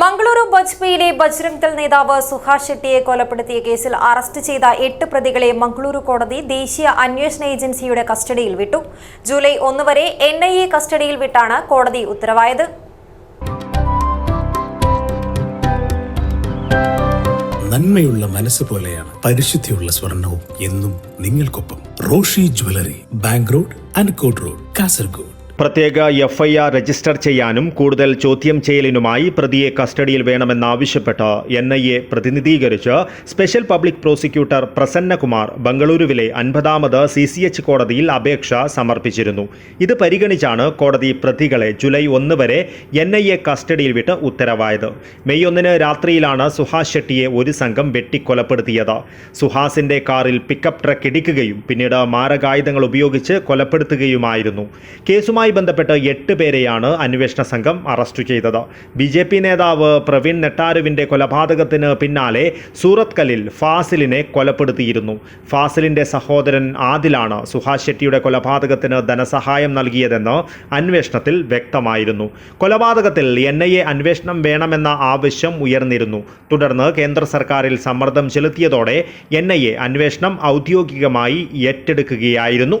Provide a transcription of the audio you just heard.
മംഗളൂരു ബജ്പയിലെ ബജ്രംഗ് ദൾ നേതാവ് സുഹാസ് ഷെട്ടിയെ കൊലപ്പെടുത്തിയ കേസിൽ അറസ്റ്റ് ചെയ്ത എട്ട് പ്രതികളെ മംഗളൂരു കോടതി ദേശീയ അന്വേഷണ ഏജൻസിയുടെ കസ്റ്റഡിയിൽ വിട്ടു. ജൂലൈ ഒന്ന് വരെ എൻ ഐ എ കസ്റ്റഡിയിൽ വിട്ടാണ് കോടതി ഉത്തരവായത്. നന്മയുള്ള മനസ്സ് പോലെയാണ് പരിശുദ്ധിയുള്ള സ്വർണവും എന്നും നിങ്ങൾക്കൊപ്പം Roshi jewellery bank road Ankot road Kasaragod. പ്രത്യേക എഫ്ഐആർ രജിസ്റ്റർ ചെയ്യാനും കൂടുതൽ ചോദ്യം ചെയ്യലിനുമായി പ്രതിയെ കസ്റ്റഡിയിൽ വേണമെന്നാവശ്യപ്പെട്ട് എൻ ഐ എ പ്രതിനിധീകരിച്ച് സ്പെഷ്യൽ പബ്ലിക് പ്രോസിക്യൂട്ടർ പ്രസന്നകുമാർ ബംഗളൂരുവിലെ അൻപതാമത് സി സി എച്ച് കോടതിയിൽ അപേക്ഷ സമർപ്പിച്ചിരുന്നു. ഇത് പരിഗണിച്ചാണ് കോടതി പ്രതികളെ ജൂലൈ ഒന്ന് വരെ എൻ ഐ എ കസ്റ്റഡിയിൽ വിട്ട് ഉത്തരവായത്. മെയ് ഒന്നിന് രാത്രിയിലാണ് സുഹാസ് ഷെട്ടിയെ ഒരു സംഘം വെട്ടിക്കൊലപ്പെടുത്തിയത്. സുഹാസിന്റെ കാറിൽ പിക്കപ്പ് ട്രക്ക് ഇടിക്കുകയും പിന്നീട് മാരകായുധങ്ങൾ ഉപയോഗിച്ച് കൊലപ്പെടുത്തുകയുമായിരുന്നു. കേസുമായി ബന്ധപ്പെട്ട് എട്ട് പേരെയാണ് അന്വേഷണ സംഘം അറസ്റ്റ് ചെയ്തത്. ബി ജെ പി നേതാവ് പ്രവീൺ നെട്ടാരുവിന്റെ കൊലപാതകത്തിന് പിന്നാലെ സൂറത്കലിൽ ഫാസിലിനെ കൊലപ്പെടുത്തിയിരുന്നു. ഫാസിലിന്റെ സഹോദരൻ ആദിലാണ് സുഹാസ് ഷെട്ടിയുടെ കൊലപാതകത്തിന് ധനസഹായം നൽകിയതെന്ന് അന്വേഷണത്തിൽ വ്യക്തമായിരുന്നു. കൊലപാതകത്തിൽ എൻ ഐ എ അന്വേഷണം വേണമെന്ന ആവശ്യം ഉയർന്നിരുന്നു. തുടർന്ന് കേന്ദ്ര സർക്കാരിൽ സമ്മർദ്ദം ചെലുത്തിയതോടെ എൻ ഐ എ അന്വേഷണം ഔദ്യോഗികമായി ഏറ്റെടുക്കുകയായിരുന്നു.